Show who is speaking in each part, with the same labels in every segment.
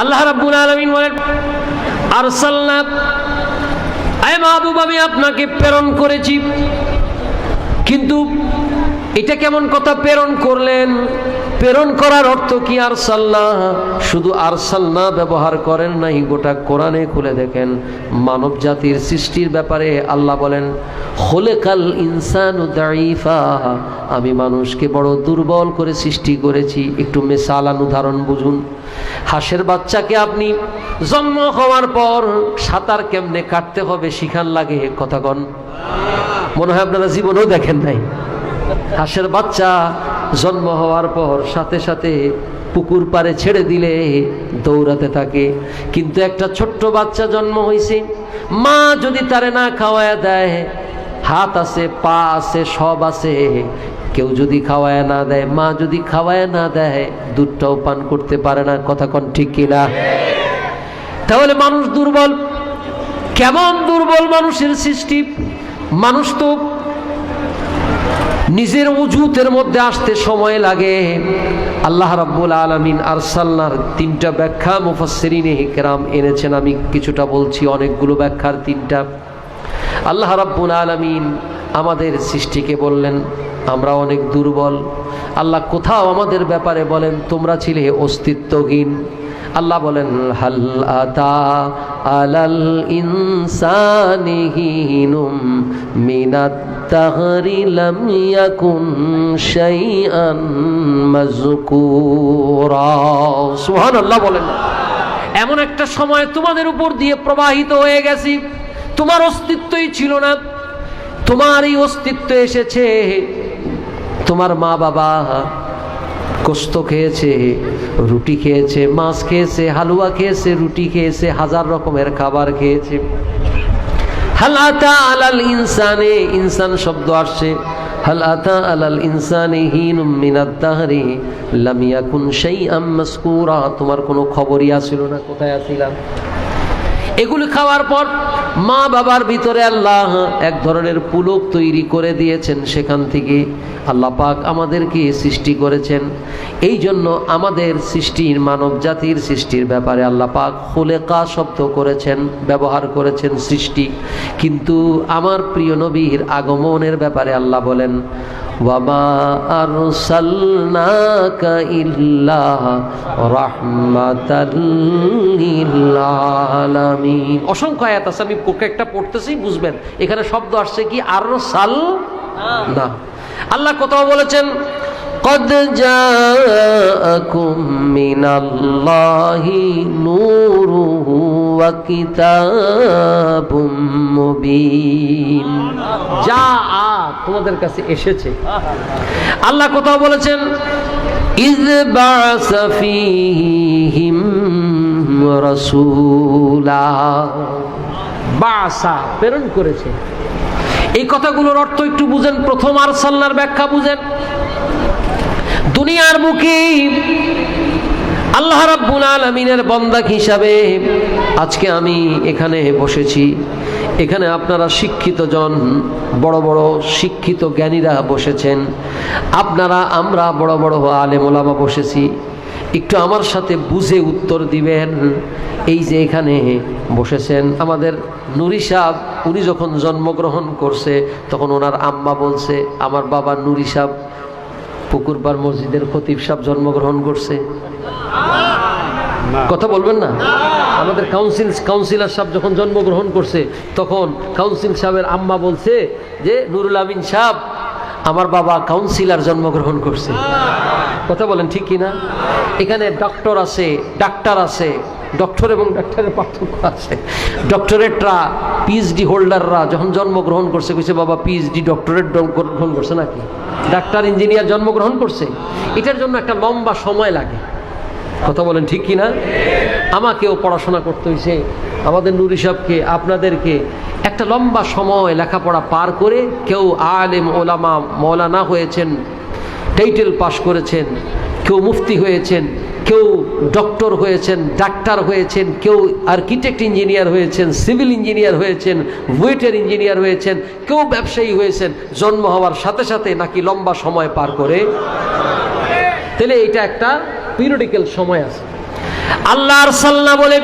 Speaker 1: আল্লাহ রাব্বুল আলামিন বলেন, আরসালনা আয় মাহবুব, আমি আপনাকে প্রেরণ করেছি, কিন্তু এটা কেমন কথা প্রেরণ করলেন? প্রেরণ করার অর্থ কি আরসাল্লা শুধু আরসাল্লা ব্যবহার করেন নাই, গোটা কোরআনে খুলে দেখেন। মানব জাতির সৃষ্টির ব্যাপারে আল্লাহ বলেন, খোলেকাল ইনসান আমি মানুষকে বড় দুর্বল করে সৃষ্টি করেছি। একটু মেসালান উদাহরণ বুঝুন। হাঁসের বাচ্চাকে আপনি জন্ম হওয়ার পর সাঁতার কেমনে কাটতে হবে শিখান লাগে কথা কন। মনে হয় আপনারা জীবনেও দেখেন নাই। হাঁসের বাচ্চা জন্ম হওয়ার পর সাথে সাথে পুকুর পাড়ে ছেড়ে দিলে দৌড়াতে থাকে। কিন্তু একটা ছোট্ট বাচ্চা জন্ম হয়েছে মা যদি তারে না খাওয়ায় দেয়, হাত আছে, পা আছে, সব আছে, কেউ যদি খাওয়ায় না দেয়, মা যদি খাওয়ায় না দেয়, দুধটাও পান করতে পারে না। কথা কন ঠিক কিনা তাহলে মানুষ দুর্বল। কেমন দুর্বল মানুষের সৃষ্টি? মানুষ তো নিজের উজুতের মধ্যে আসতে সময় লাগে। আল্লাহ রাব্বুল আলমিন আর সাল্লার তিনটা ব্যাখ্যা মুফাসসিরিনে হিকরাম এনেছেন। আমি কিছুটা বলছি, অনেকগুলো ব্যাখ্যার তিনটা। আল্লাহ রাব্বুল আলমিন আমাদের সৃষ্টিকে বললেন, আমরা অনেক দুর্বল। আল্লাহ কোথাও আমাদের ব্যাপারে বলেন, তোমরা ছিলে অস্তিত্বহীন। আল্লাহ বলেন, হাল আতা আলাল ইনসানি হিনুম মিনাত তাহরি লাম ইয়াকুন শাইআন মাযকুরা সুবহানাল্লাহ বলেন, এমন একটা সময় তোমাদের উপর দিয়ে প্রবাহিত হয়ে গেছি। তোমার অস্তিত্বই ছিল না। তোমার এই অস্তিত্ব এসেছে। তোমার মা বাবা কোস্ত খেয়েছে, রুটি খেয়েছে, মাছ খেয়েছে, হালুয়া খেয়েছে, রুটি খেয়েছে, হাজার রকমের খাবার খেয়েছে। হালাতা আলাল ইনসানে, ইনসান শব্দ আসছে। হালাতা আলাল ইনসানে হিন মিনাদ দাহরি, লাম ইয়াকুন শাইআম মাসকুরা। তোমার কোনো খবরই আসিল না, কোথায় আসিলাম? এগুলি খাওয়ার পর মা বাবার ভিতরে আল্লাহ এক ধরনের পুলক তৈরি করে দিয়েছেন সেখান থেকে। আল্লাহ পাক আমাদেরকে সৃষ্টি করেছেন। এই জন্য আমাদের সৃষ্টির মানব জাতির সৃষ্টির ব্যাপারে আল্লাহ পাক হোলেকা শব্দ করেছেন, ব্যবহার করেছেন সৃষ্টি। কিন্তু আমার প্রিয় নবীর আগমনের ব্যাপারে আল্লাহ বলেন অসংখ্য আয়াত আছে আমি একটা পড়তেছি বুঝবেন। এখানে শব্দ আসছে কি? আরসাল না আল্লাহ কোথাও বলেছেন قد جاءكم من الله نوره وكتاب مبين যা আ তোমাদের কাছে এসেছে আল্লাহ কোথাও বলেছেন ইজ বা'স ফীহিম রাসূলা বাসা প্রেরণ করেছে এই কথাগুলোর অর্থ একটু বুঝেন প্রথম আর সাল্লার ব্যাখ্যা বুঝেন দুনিয়ার মুখে আল্লাহ রাব্বুল আলমিনের বন্দাক হিসাবে আজকে আমি এখানে বসেছি। এখানে আপনারা শিক্ষিত জন, বড় বড় শিক্ষিত জ্ঞানীরা বসেছেন। আপনারা, আমরা বড় বড় আলেম ওলামা বসেছি। একটু আমার সাথে বুঝে উত্তর দিবেন। এই যে এখানে বসেছেন, আমাদের নুরি সাহ উনি যখন জন্মগ্রহণ করছে, তখন ওনার আম্মা বলছে, আমার বাবা নুরি সাহ পুকুরবার মসজিদের খতিব সাহ জন্মগ্রহণ করছে। কথা বলবেন না? আমাদের কাউন্সিল কাউন্সিলর সাহেব যখন জন্মগ্রহণ করছে তখন কাউন্সিল সাহেবের আম্মা বলছে যে নুরুল আমিন সাহেব আমার বাবা কাউন্সিলর জন্মগ্রহণ করছে। কথা বলেন ঠিক কিনা? এখানে ডক্টর আছে ডাক্তার আছে ডক্টর এবং ডাক্তারের পার্থক্য আছে। ডক্টরেটরা পিএইচডি হোল্ডাররা যখন জন্মগ্রহণ করছে, কইছে, বাবা পিএইচডি ডক্টরেট গ্রহণ করছে নাকি? ডাক্তার ইঞ্জিনিয়ার জন্মগ্রহণ করছে। এটার জন্য একটা লম্বা সময় লাগে। কথা বলেন ঠিক কি না আমাকেও পড়াশোনা করতে হয়েছে আমাদের নুরি সাহেবকে আপনাদেরকে একটা লম্বা সময় লেখাপড়া পার করে কেউ আলেম, ওলামা, মৌলানা হয়েছেন। টাইটেল পাশ করেছেন, কেউ মুফতি হয়েছেন, কেউ ডক্টর হয়েছেন, ডাক্তার হয়েছেন, কেউ আর্কিটেক্ট ইঞ্জিনিয়ার হয়েছেন সিভিল ইঞ্জিনিয়ার হয়েছেন বুয়েটের ইঞ্জিনিয়ার হয়েছেন, কেউ ব্যবসায়ী হয়েছেন, জন্ম হওয়ার সাথে সাথে নাকি লম্বা সময় পার করে। তাহলে এটা একটা পিরিয়ডিক্যাল সময় আছে। আল্লাহ আরসালনা বলে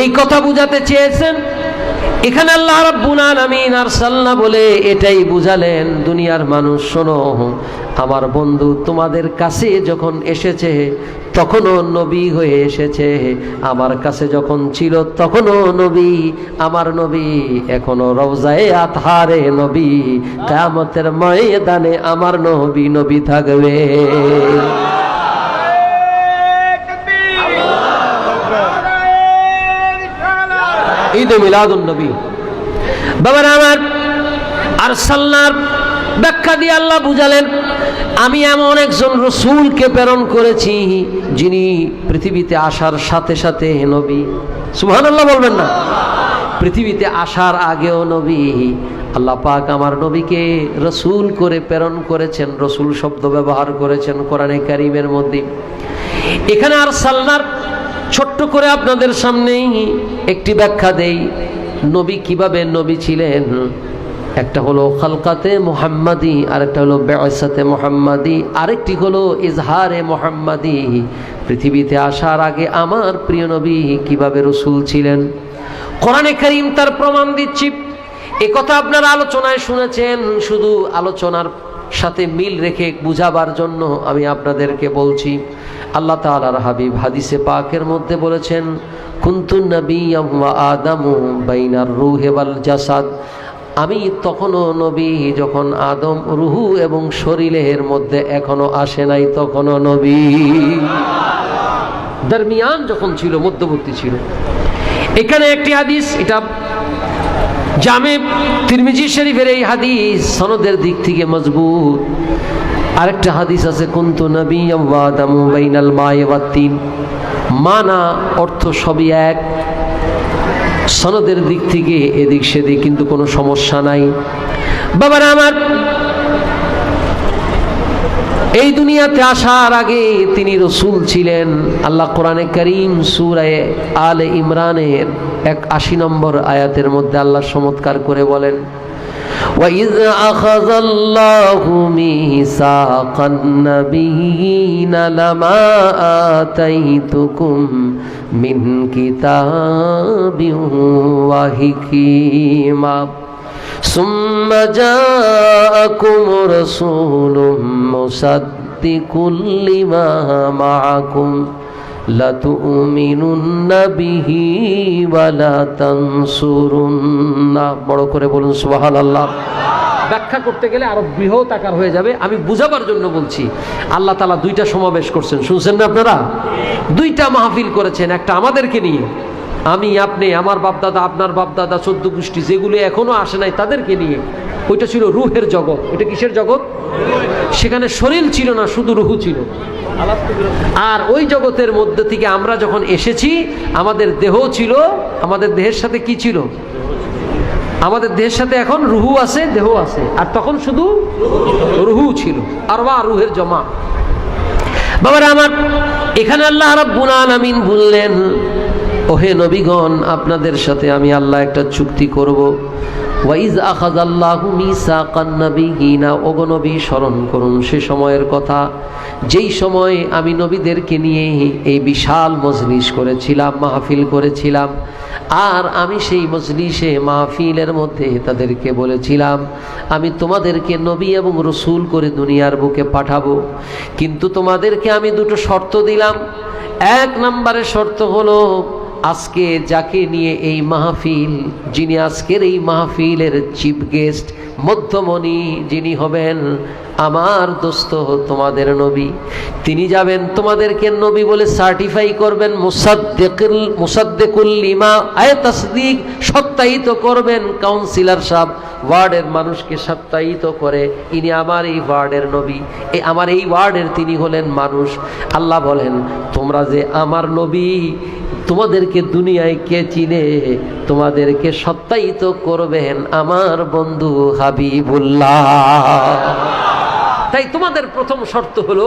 Speaker 1: এই কথা বুঝাতে চেয়েছেন এখানে আল্লাহ আলামিন আরসালনা বলে এটাই বুঝালেন, দুনিয়ার মানুষ শোনো, আমার বন্ধু তোমাদের কাছে যখন এসেছে, তখনও নবী হয়ে এসেছে। আমার কাছে যখন ছিল, তখনও নবী, আমার নবী এখনও রওজায়ে আতহারে নবী। কিয়ামতের ময়দানে আমার নবী নবী থাকবে। ঈদে মিলাদুন নবী। বাবার আমার আর সাল্লার ব্যাখ্যা দিয়ে আল্লাহ বুঝালেন, আমি এমন একজন রসুলকে প্রেরণ করেছি যিনি পৃথিবীতে আসার সাথে সাথে নবী। সুহান আল্লাহ বলবেন না। পৃথিবীতে আসার আগেও নবী। আল্লাহ পাক আমার নবীকে রসুল করে প্রেরণ করেছেন, রসুল শব্দ ব্যবহার করেছেন কোরআনে কারিমের মধ্যে। এখানে আর সাল্লার ছোট্ট করে আপনাদের সামনেই একটি ব্যাখ্যা দেই। নবী কীভাবে নবী ছিলেন? একটা হলো খালকাতে মোহাম্মদি, আরেকটা হলো বেসাতে মোহাম্মদি, আরেকটি হলো ইজহারে মোহাম্মদি। পৃথিবীতে আসার আগে আমার প্রিয় নবী কীভাবে রসুল ছিলেন? কোরআনে করিম তার প্রমাণ দিচ্ছি। কথা আপনারা আলোচনায় শুনেছেন, শুধু আলোচনার সাথে মিল রেখে বুঝাবার জন্য আমি আপনাদেরকে বলছি, আল্লাহ তালার হাবিব হাদিসে পাকের মধ্যে বলেছেন জাসাদ। আমি তখনও নবী, যখন আদম রুহু এবং শরীরের মধ্যে এখনও আসে নাই, তখনও নবী। দরমিয়ান যখন ছিল, মধ্যবর্তী ছিল। এখানে একটি হাদিস, এটা জামে তিরমিজি শরীফের এই হাদিস সনদের দিক থেকে মজবুত। আরেকটা হাদিস আছে, কুন্তু নবী আদামু বাইনাল মায়ে তিন। মানা অর্থ সবই এক। সনদের দিক থেকে এদিক সেদিক কিন্তু কোনো সমস্যা নাই। বাবারা আমার এই দুনিয়াতে আসার আগে তিনি রসুল ছিলেন আল্লাহ কোরআনে করিম সুরায় আলে ইমরানের এক আশি নম্বর আয়াতের মধ্যে আল্লাহ চমৎকার করে বলেন وإذ أخذ الله ميثاق النبيين لما آتيتكم من كتاب وحكمة ثم جاءكم رسول مصدق لما معكم لتؤمنن به ولا تنصرن বড় করে বলুন সুবহানাল্লাহ ব্যাখ্যা করতে গেলে আরো বৃহৎ আকার হয়ে যাবে আমি বুঝাবার জন্য বলছি আল্লাহ তালা দুইটা সমাবেশ করছেন শুনছেন না আপনারা দুইটা মাহফিল করেছেন একটা আমাদেরকে নিয়ে আমি, আপনি, আমার বাপদাদা, আপনার বাপদাদা, চোদ্দ গোষ্ঠী, যেগুলো এখনও আসে নাই তাদেরকে নিয়ে, ওইটা ছিল রুহের জগৎ। এটা কিসের জগৎ? সেখানে শরীর ছিল না, শুধু রুহু ছিল। আর ওই জগতের মধ্যে থেকে আমরা যখন এসেছি, আমাদের দেহ ছিল, আমাদের দেহের সাথে কি ছিল? আমাদের দেহের সাথে এখন রুহু আছে, দেহ আছে। আর তখন শুধু রুহু ছিল। আর বা রুহের জমা। বাবার আমার, এখানে আল্লাহ রাব্বুল আলামিন বললেন ওহে নবীগণ, আপনাদের সাথে আমি আল্লাহ একটা চুক্তি করব। ওয়াইজ আখাজ আল্লাহু মিসাকান নাবিয়িনা, ওগো নবী, স্মরণ করুন সে সময়ের কথা। যেই সময় আমি নবীদেরকে নিয়ে এই বিশাল মজলিস করেছিলাম, মাহফিল করেছিলাম, আর আমি সেই মজলিসে মাহফিলের মধ্যে তাদেরকে বলেছিলাম, আমি তোমাদেরকে নবী এবং রসুল করে দুনিয়ার বুকে পাঠাবো। কিন্তু তোমাদেরকে আমি দুটো শর্ত দিলাম। এক নম্বরের শর্ত হলো আজকে যাকে নিয়ে এই মাহফিল, যিনি আজকের এই মাহফিলের চিফ গেস্ট মধ্যমণি যিনি হবেন আমার দোস্ত, তোমাদের নবী। তিনি যাবেন তোমাদেরকে নবী বলে সার্টিফাই করবেন, মুসাদ্দেকুল আয় সত্যায়িত করবেন। কাউন্সিলর সাহেব ওয়ার্ডের মানুষকে সত্যায়িত করে, ইনি আমার এই ওয়ার্ডের নবী। এই আমার এই ওয়ার্ডের তিনি হলেন মানুষ। আল্লাহ বলেন, তোমরা যে আমার নবী তোমাদেরকে দুনিয়ায় কে চিনে? তোমাদেরকে সত্যায়িত করবেন আমার বন্ধু হাবিবুল্লাহ। তাই তোমাদের প্রথম শর্ত হলো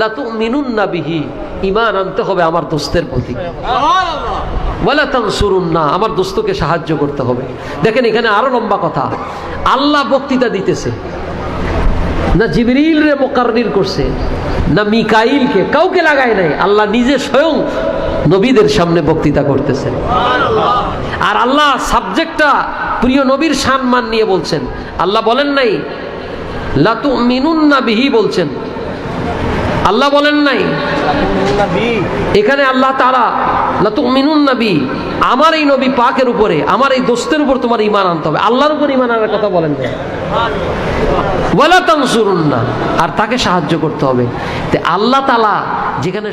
Speaker 1: লাতু মিনুন না বিহি ইমান আনতে হবে আমার দোস্তের প্রতি। না আমার দোস্তকে সাহায্য করতে হবে। দেখেন এখানে আরও লম্বা কথা। আল্লাহ বক্তৃতা দিতেছে। না জিবরিল রে মোকারনির করছে না মিকাইলকে কাউকে লাগায় নাই। আল্লাহ নিজে স্বয়ং নবীদের সামনে বক্তৃতা করতেছেন। আর আল্লাহ সাবজেক্টটা প্রিয় নবীর সম্মান নিয়ে বলছেন। আল্লাহ বলেন নাই লাতু মিনুন না বিহি বলছেন। আল্লাহ বলেন নাই, এখানে আল্লাহ তারা লাতু মিনুন নবী আমার এই নবী পাকের উপরে, আমার এই দোস্তের উপর তোমার ইমান আনতে হবে। আল্লাহর উপর ইমান আনার কথা বলেন ওয়ালা তানসুরুন না আর তাকে সাহায্য করতে হবে। আল্লাহ তালা যেখানে